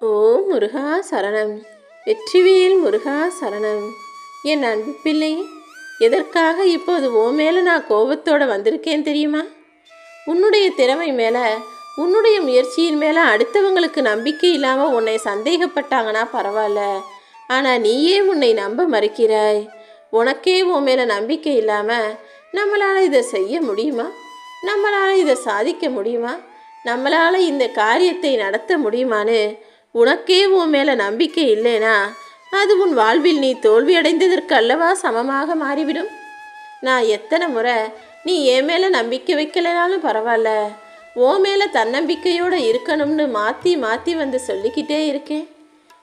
ஓ முருகா சரணம். வெற்றிவேல் முருகா சரணம். என் அன்பு பிள்ளை எதற்காக இப்போது ஓ மேலே நான் கோபத்தோடு வந்திருக்கேன் தெரியுமா? உன்னுடைய திறமை மேலே உன்னுடைய முயற்சியின் மேலே அடுத்தவங்களுக்கு நம்பிக்கை இல்லாமல் உன்னை சந்தேகப்பட்டாங்கன்னா பரவாயில்ல. ஆனால் நீயே உன்னை நம்ப மறுக்கிறாய். உனக்கே உன் மேலே நம்பிக்கை இல்லாமல் நம்மளால் இதை செய்ய முடியுமா? நம்மளால் இதை சாதிக்க முடியுமா? நம்மளால் இந்த காரியத்தை நடத்த முடியுமான்னு உனக்கே உன் மேலே நம்பிக்கை இல்லைனா அது உன் வாழ்வில் நீ தோல்வி அடைந்ததற்கு அல்லவா சமமாக மாறிவிடும்? நான் எத்தனை முறை நீ என் மேலே நம்பிக்கை வைக்கலைனாலும் பரவாயில்ல. ஓ மேலே தன்னம்பிக்கையோடு இருக்கணும்னு மாற்றி மாற்றி வந்து சொல்லிக்கிட்டே இருக்கேன்.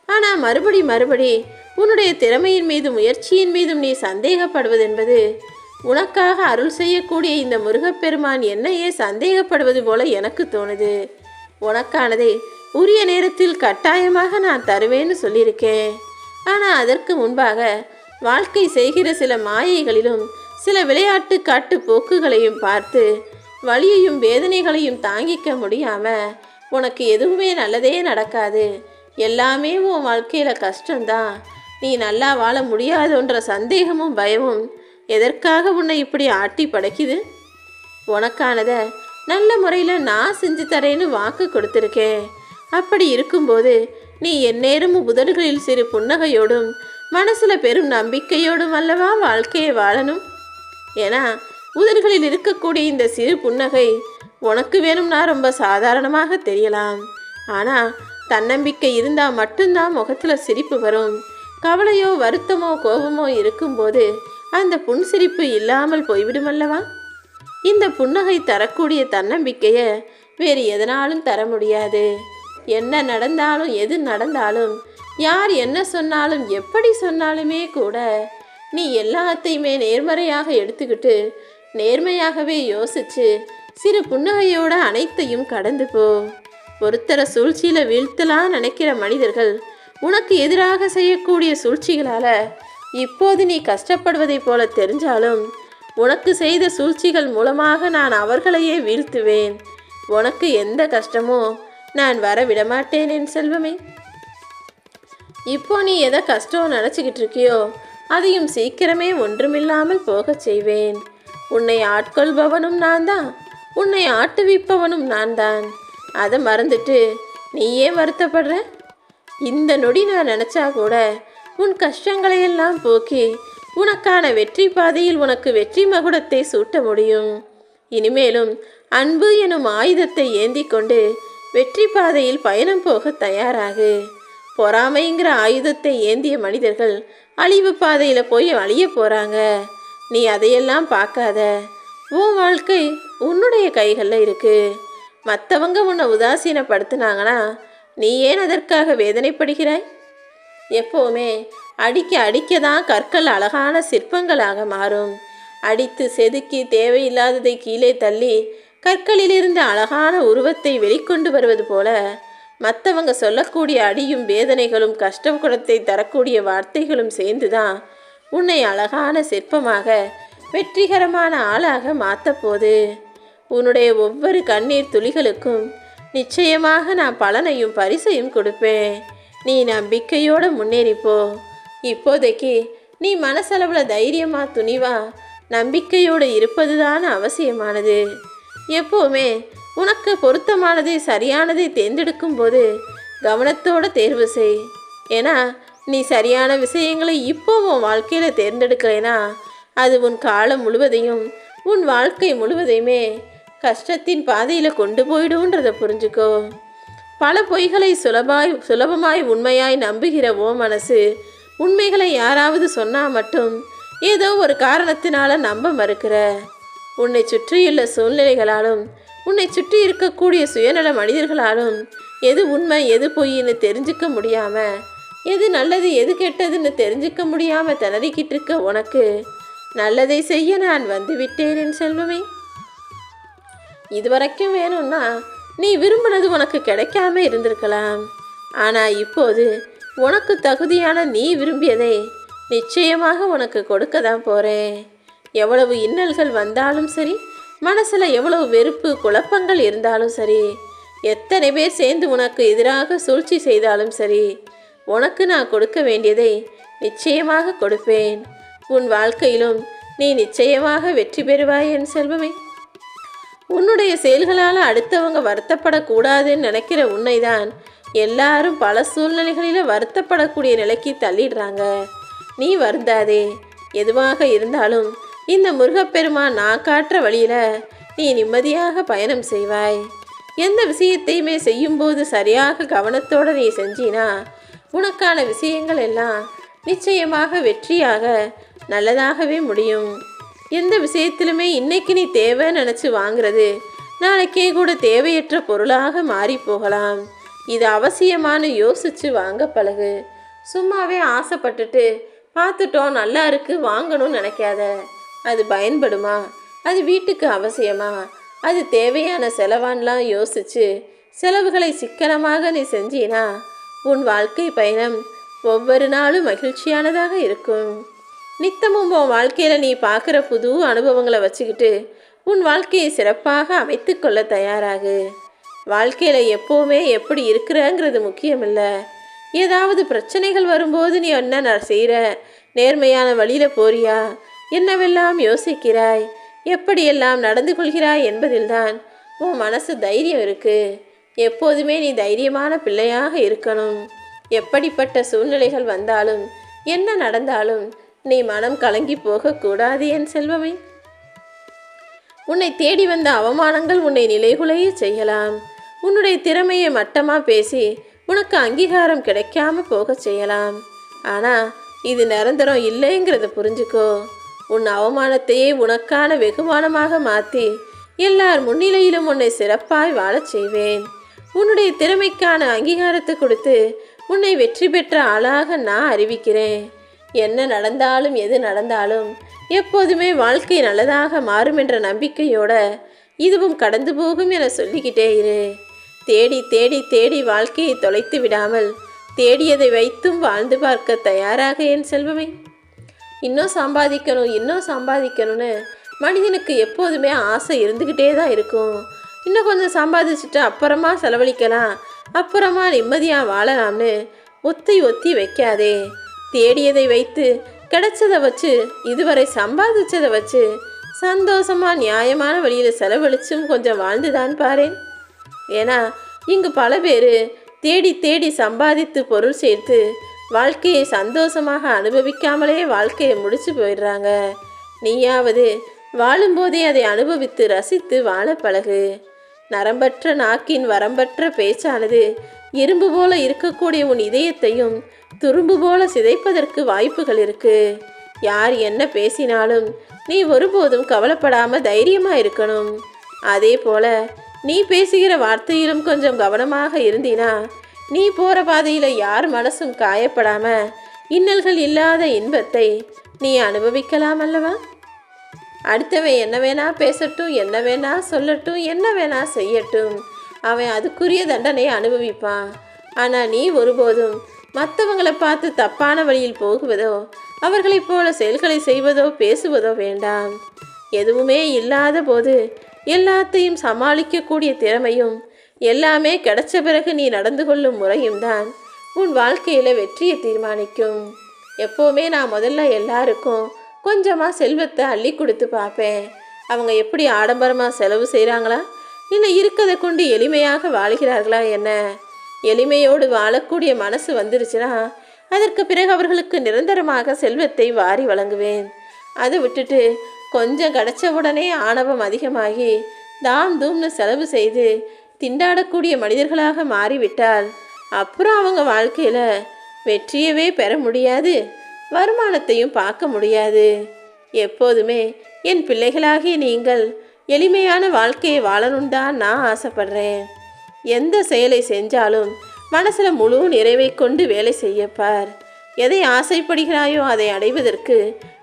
ஆனால் மறுபடி மறுபடி உன்னுடைய திறமையின் மீதும் முயற்சியின் மீதும் நீ சந்தேகப்படுவதென்பது உனக்காக அருள் செய்யக்கூடிய இந்த முருகப்பெருமான் என்னையே சந்தேகப்படுவது போல எனக்கு தோணுது. உனக்கானதை உரிய நேரத்தில் கட்டாயமாக நான் தருவேன்னு சொல்லியிருக்கேன். ஆனால் அதற்கு முன்பாக வாழ்க்கை செய்கிற சில மாயைகளிலும் சில விளையாட்டு காட்டு போக்குகளையும் பார்த்து வலியையும் வேதனைகளையும் தாங்கிக்க முடியாம உனக்கு எதுவுமே நல்லதே நடக்காது. எல்லாமே உன் வாழ்க்கையில் கஷ்டம்தான். நீ நல்லா வாழ முடியாதுன்ற சந்தேகமும் பயமும் எதற்காக உன்னை இப்படி ஆட்டி படைக்குது? உனக்கானதை நல்ல முறையில் நான் செஞ்சு தரேன்னு வாக்கு கொடுத்துருக்கேன். அப்படி இருக்கும்போது நீ எந்நேரமும் புதர்களில் சிறு புன்னகையோடும் மனசில் பெரும் நம்பிக்கையோடும் அல்லவா வாழ்க்கையை வாழணும்? ஏன்னா புதர்களில் இருக்கக்கூடிய இந்த சிறு புன்னகை உனக்கு வேணும்னா ரொம்ப சாதாரணமாக தெரியலாம். ஆனால் தன்னம்பிக்கை இருந்தால் மட்டும்தான் முகத்தில் சிரிப்பு வரும். கவலையோ வருத்தமோ கோபமோ இருக்கும்போது அந்த புன்சிரிப்பு இல்லாமல் போய்விடும் அல்லவா? இந்த புன்னகை தரக்கூடிய தன்னம்பிக்கையை வேறு எதனாலும் தர முடியாது. என்ன நடந்தாலும் எது நடந்தாலும் யார் என்ன சொன்னாலும் எப்படி சொன்னாலுமே கூட நீ எல்லாத்தையுமே நேர்மறையாக எடுத்துக்கிட்டு நேர்மையாகவே யோசிச்சு சிறு புன்னகையோட அனைத்தையும் கடந்து போ. ஒருத்தரை சூழ்ச்சியில் வீழ்த்தலாம் நினைக்கிற மனிதர்கள் உனக்கு எதிராக செய்யக்கூடிய சூழ்ச்சிகளால் இப்போது நீ கஷ்டப்படுவதைப் போல தெரிஞ்சாலும் உனக்கு செய்த சூழ்ச்சிகள் மூலமாக நான் அவர்களையே வீழ்த்துவேன். உனக்கு எந்த கஷ்டமோ நான் வர விடமாட்டேன் என் செல்வமே. இப்போ நீ எதை கஷ்டம் நினச்சிக்கிட்டு இருக்கியோ அதையும் சீக்கிரமே ஒன்றுமில்லாமல் போகச் செய்வேன். உன்னை ஆட்கொள்பவனும் நான் தான் உன்னை ஆட்டுவிப்பவனும் நான் தான் அதை மறந்துட்டு நீ ஏன் வருத்தப்படுற? இந்த நொடி நான் நினச்சா கூட உன் கஷ்டங்களையெல்லாம் போக்கி உனக்கான வெற்றி பாதையில் உனக்கு வெற்றி மகுடத்தை சூட்ட முடியும். இனிமேலும் அன்பு எனும் ஆயுதத்தை ஏந்தி கொண்டு வெற்றி பாதையில் பயணம் போக தயாராகு. பொறாமைங்கிற ஆயுதத்தை ஏந்திய மனிதர்கள் அழிவு பாதையில் போய் அழிய போகிறாங்க நீ அதையெல்லாம் பார்க்காத. உன் வாழ்க்கை உன்னுடைய கைகளில் இருக்கு. மற்றவங்க உன்னை உதாசீனப்படுத்தினாங்கன்னா நீ ஏன் அதற்காக வேதனைப்படுகிறாய்? எப்போவுமே அடிக்க அடிக்க தான் கற்கள் அழகான சிற்பங்களாக மாறும். அடித்து செதுக்கி தேவையில்லாததை கீழே தள்ளி கற்களிலிருந்து அழகான உருவத்தை வெளிக்கொண்டு வருவது போல மற்றவங்க சொல்லக்கூடிய அடியும் வேதனைகளும் கஷ்டம் குணத்தை தரக்கூடிய வார்த்தைகளும் சேர்ந்துதான் உன்னை அழகான சிற்பமாக வெற்றிகரமான ஆளாக மாற்றப்போது உன்னுடைய ஒவ்வொரு கண்ணீர் துளிகளுக்கும் நிச்சயமாக நான் பலனையும் பரிசையும் கொடுப்பேன். நீ நம்பிக்கையோடு முன்னேறிப்போ இப்போதைக்கு நீ மனசளவில் தைரியமாக துணிவா நம்பிக்கையோடு இருப்பதுதான் அவசியமானது. எப்போவுமே உனக்கு பொருத்தமானதை சரியானதை தேர்ந்தெடுக்கும் போது கவனத்தோட தேர்வு செய். ஏன்னா நீ சரியான விஷயங்களை இப்போ உன் வாழ்க்கையில் தேர்ந்தெடுக்கலைனா அது உன் காலம் முழுவதையும் உன் வாழ்க்கை முழுவதையுமே கஷ்டத்தின் பாதையில் கொண்டு போயிடுன்றதை புரிஞ்சுக்கோ. பல பொய்களை சுலபாய் சுலபமாய் உண்மையாய் நம்புகிற ஓ மனசு உண்மைகளை யாராவது சொன்னால் மட்டும் ஏதோ ஒரு காரணத்தினால நம்ப மறுக்கிற. உன்னை சுற்றியுள்ள சூழ்நிலைகளாலும் உன்னை சுற்றி இருக்கக்கூடிய சுயநல மனிதர்களாலும் எது உண்மை எது பொய்ன்னு தெரிஞ்சுக்க முடியாம எது நல்லது எது கெட்டதுன்னு தெரிஞ்சுக்க முடியாம திணறிக்கிட்டு இருக்க உனக்கு நல்லதை செய்ய நான் வந்து விட்டேன் என் செல்வமே. இதுவரைக்கும் வேணும்னா நீ விரும்பினது உனக்கு கிடைக்காம இருந்திருக்கலாம். ஆனால் இப்போது உனக்கு தகுதியான நீ விரும்பியதை நிச்சயமாக உனக்கு கொடுக்க தான் போகிறேன் எவ்வளவு இன்னல்கள் வந்தாலும் சரி மனசில் எவ்வளவு வெறுப்பு குழப்பங்கள் இருந்தாலும் சரி எத்தனை பேர் சேர்ந்து உனக்கு எதிராக சூழ்ச்சி செய்தாலும் சரி உனக்கு நான் கொடுக்க வேண்டியதை நிச்சயமாக கொடுப்பேன். உன் வாழ்க்கையிலும் நீ நிச்சயமாக வெற்றி பெறுவாய் என் செல்வமே. உன்னுடைய செயல்களால் அடுத்தவங்க வருத்தப்படக்கூடாதுன்னு நினைக்கிற உன்னைதான் எல்லாரும் பல சூழ்நிலைகளில் வருத்தப்படக்கூடிய நிலைக்கு தள்ளிடுறாங்க. நீ வருந்தாதே. எதுவாக இருந்தாலும் இந்த முருகப்பெருமான் நான் காட்டுற வழியில் நீ நிம்மதியாக பயணம் செய்வாய். எந்த விஷயத்தையுமே செய்யும்போது சரியாக கவனத்தோடு நீ செஞ்சினா உனக்கான விஷயங்கள் எல்லாம் நிச்சயமாக வெற்றியாக நல்லதாகவே முடியும். எந்த விஷயத்திலுமே இன்னைக்கு நீ தேவைன்னு நினச்சி வாங்குறது நாளைக்கே கூட தேவையற்ற பொருளாக மாறி போகலாம். இது அவசியமான யோசிச்சு வாங்க பழகு. சும்மாவே ஆசைப்பட்டுட்டு பார்த்துட்டோம் நல்லா இருக்கு வாங்கணும்னு நினைக்காத. அது பயன்படுமா? அது வீட்டுக்கு அவசியமா? அது தேவையான செலவான்லாம் யோசிச்சு செலவுகளை சிக்கனமாக நீ செஞ்சினா உன் வாழ்க்கை பயணம் ஒவ்வொரு நாளும் மகிழ்ச்சியானதாக இருக்கும். நித்தமும் உன் வாழ்க்கையில் நீ பார்க்குற புது அனுபவங்களை வச்சுக்கிட்டு உன் வாழ்க்கையை சிறப்பாக அமைத்து கொள்ள தயாராகு. வாழ்க்கையில் எப்போவுமே எப்படி இருக்கிறங்கிறது முக்கியமில்லை. ஏதாவது பிரச்சனைகள் வரும்போது நீ என்ன செய்கிற நேர்மையான வழியில் போறியா? என்னவெல்லாம் யோசிக்கிறாய்? எப்படியெல்லாம் நடந்து கொள்கிறாய் என்பதில்தான் உன் மனசு தைரியம் இருக்கு. எப்போதுமே நீ தைரியமான பிள்ளையாக இருக்கணும். எப்படிப்பட்ட சூழ்நிலைகள் வந்தாலும் என்ன நடந்தாலும் நீ மனம் கலங்கி போகக்கூடாது என் செல்வமே. உன்னை தேடி வந்த அவமானங்கள் உன்னை நிலைகுலைய செய்யலாம். உன்னுடைய திறமையை மட்டமா பேசி உனக்கு அங்கீகாரம் கிடைக்காம போக செய்யலாம். ஆனா இது நிரந்தரம் இல்லைங்கிறத புரிஞ்சுக்கோ. உன் அவமானத்தையே உனக்கான வெகுமானமாக மாற்றி எல்லார் முன்னிலையிலும் உன்னை சிறப்பாய் வாழச் செய்வேன். உன்னுடைய திறமைக்கான அங்கீகாரத்தை கொடுத்து உன்னை வெற்றி பெற்ற ஆளாக நான் அறிவிக்கிறேன். என்ன நடந்தாலும் எது நடந்தாலும் எப்போதுமே வாழ்க்கை நல்லதாக மாறும் என்ற நம்பிக்கையோட இதுவும் கடந்து போகும் என சொல்லிக்கிட்டே இரு. தேடி தேடி தேடி வாழ்க்கையை தொலைத்து விடாமல் தேடியதை வைத்தும் வாழ்ந்து பார்க்க தயாராக என் செல்வமே. இன்னும் சம்பாதிக்கணும் இன்னும் சம்பாதிக்கணும்னு மனிதனுக்கு எப்போதுமே ஆசை இருந்துக்கிட்டே தான் இருக்கும். இன்னும் கொஞ்சம் சம்பாதிச்சுட்டு அப்புறமா செலவழிக்கலாம் அப்புறமா நிம்மதியாக வாழலாம்னு ஒத்தி ஒத்தி வைக்காதே. தேடியதை வைத்து கிடைச்சதை வச்சு இதுவரை சம்பாதிச்சதை வச்சு சந்தோஷமாக நியாயமான வழியில் செலவழிச்சும் கொஞ்சம் வாழ்ந்துதான் பாரேன். ஏன்னா இங்கு பல பேர் தேடி தேடி சம்பாதித்து பொருள் சேர்த்து வாழ்க்கையை சந்தோஷமாக அனுபவிக்காமலே வாழ்க்கையை முடிச்சு போயிடுறாங்க. நீயாவது வாழும்போதே அதை அனுபவித்து ரசித்து வாழ பழகு. நரம்பற்ற நாக்கின் வரம்பற்ற பேச்சானது இரும்பு போல இருக்கக்கூடிய உன் இதயத்தையும் துரும்பு போல சிதைப்பதற்கு வாய்ப்புகள் இருக்கு. யார் என்ன பேசினாலும் நீ ஒருபோதும் கவலைப்படாம தைரியமா இருக்கணும். அதே போல நீ பேசுகிற வார்த்தையிலும் கொஞ்சம் கவனமாக இருந்தினா நீ போகிற பாதையில் யார் மனசும் காயப்படாமல் இன்னல்கள் இல்லாத இன்பத்தை நீ அனுபவிக்கலாம் அல்லவா? அடுத்தவன் என்ன வேணா பேசட்டும் என்ன வேணா சொல்லட்டும் என்ன வேணா செய்யட்டும். அவன் அதுக்குரிய தண்டனையை அனுபவிப்பான். ஆனால் நீ ஒருபோதும் மற்றவங்களை பார்த்து தப்பான வழியில் போகுவதோ அவர்களைப் போல செயல்களை செய்வதோ பேசுவதோ வேண்டாம். எதுவுமே இல்லாத போது எல்லாத்தையும் சமாளிக்கக்கூடிய திறமையும் எல்லாமே கிடைச்ச பிறகு நீ நடந்து கொள்ளும் முறையும் தான். உன் வாழ்க்கையில் வெற்றியை தீர்மானிக்கும். எப்போவுமே நான் முதல்ல எல்லாருக்கும் கொஞ்சமாக செல்வத்தை அள்ளி கொடுத்து பார்ப்பேன். அவங்க எப்படி ஆடம்பரமாக செலவு செய்கிறாங்களா இல்லை இருக்கதை கொண்டு எளிமையாக வாழ்கிறார்களா என்ன? எளிமையோடு வாழக்கூடிய மனசு வந்துருச்சுன்னா அதற்கு பிறகு அவர்களுக்கு நிரந்தரமாக செல்வத்தை வாரி வழங்குவேன். அதை விட்டுட்டு கொஞ்சம் கிடச்ச உடனே ஆணவம் அதிகமாகி தாம் தூம்னு செலவு செய்து திண்டாடக்கூடிய மனிதர்களாக மாறிவிட்டால் அப்புறம் அவங்க வாழ்க்கையில் வெற்றியவே பெற முடியாது வருமானத்தையும் பார்க்க முடியாது. எப்போதுமே என் பிள்ளைகளாகிய நீங்கள் எளிமையான வாழ்க்கையை வாழணும் தான் நான் ஆசைப்படுறேன். எந்த செயலை செஞ்சாலும் மனசில் முழு நிறைவை கொண்டு வேலை செய்யப்பார். எதை ஆசைப்படுகிறாயோ அதை அடைவதற்கு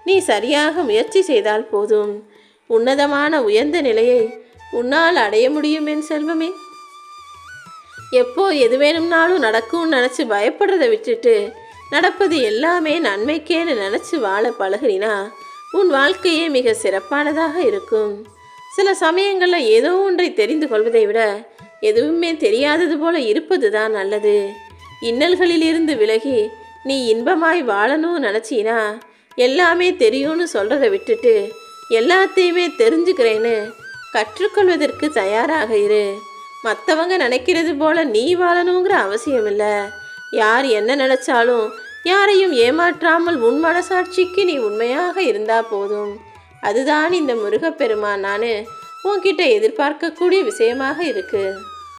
நீ சரியாக முயற்சி செய்தால் போதும். உன்னதமான உயர்ந்த நிலையை உன்னால் அடைய முடியும் என் செல்வமே. எப்போ எது வேணும்னாலும் நடக்கும்னு நினச்சி பயப்படுறதை விட்டுட்டு நடப்பது எல்லாமே நன்மைக்கேன்னு நினச்சி வாழ பழகினா உன் வாழ்க்கையே மிக சிறப்பானதாக இருக்கும். சில சமயங்களில் ஏதோ ஒன்றை தெரிந்து கொள்வதை விட எதுவுமே தெரியாதது போல இருப்பது தான் நல்லது. இன்னல்களிலிருந்து விலகி நீ இன்பமாய் வாழணும்னு நினச்சினா எல்லாமே தெரியும்னு சொல்கிறத விட்டுட்டு எல்லாத்தையுமே தெரிஞ்சுக்கிறேன்னு கற்றுக்கொள்வதற்கு தயாராக இரு. மற்றவங்க நினைக்கிறது போல நீ வாழணுங்கிற அவசியம் இல்லை யார் என்ன நினைச்சாலும் யாரையும் ஏமாற்றாமல் உன் மனசாட்சிக்கு நீ உண்மையாக இருந்தா போதும். அதுதான் இந்த முருகப்பெருமான். நான் உன்கிட்ட எதிர்பார்க்கக்கூடிய விஷயமாக இருக்குது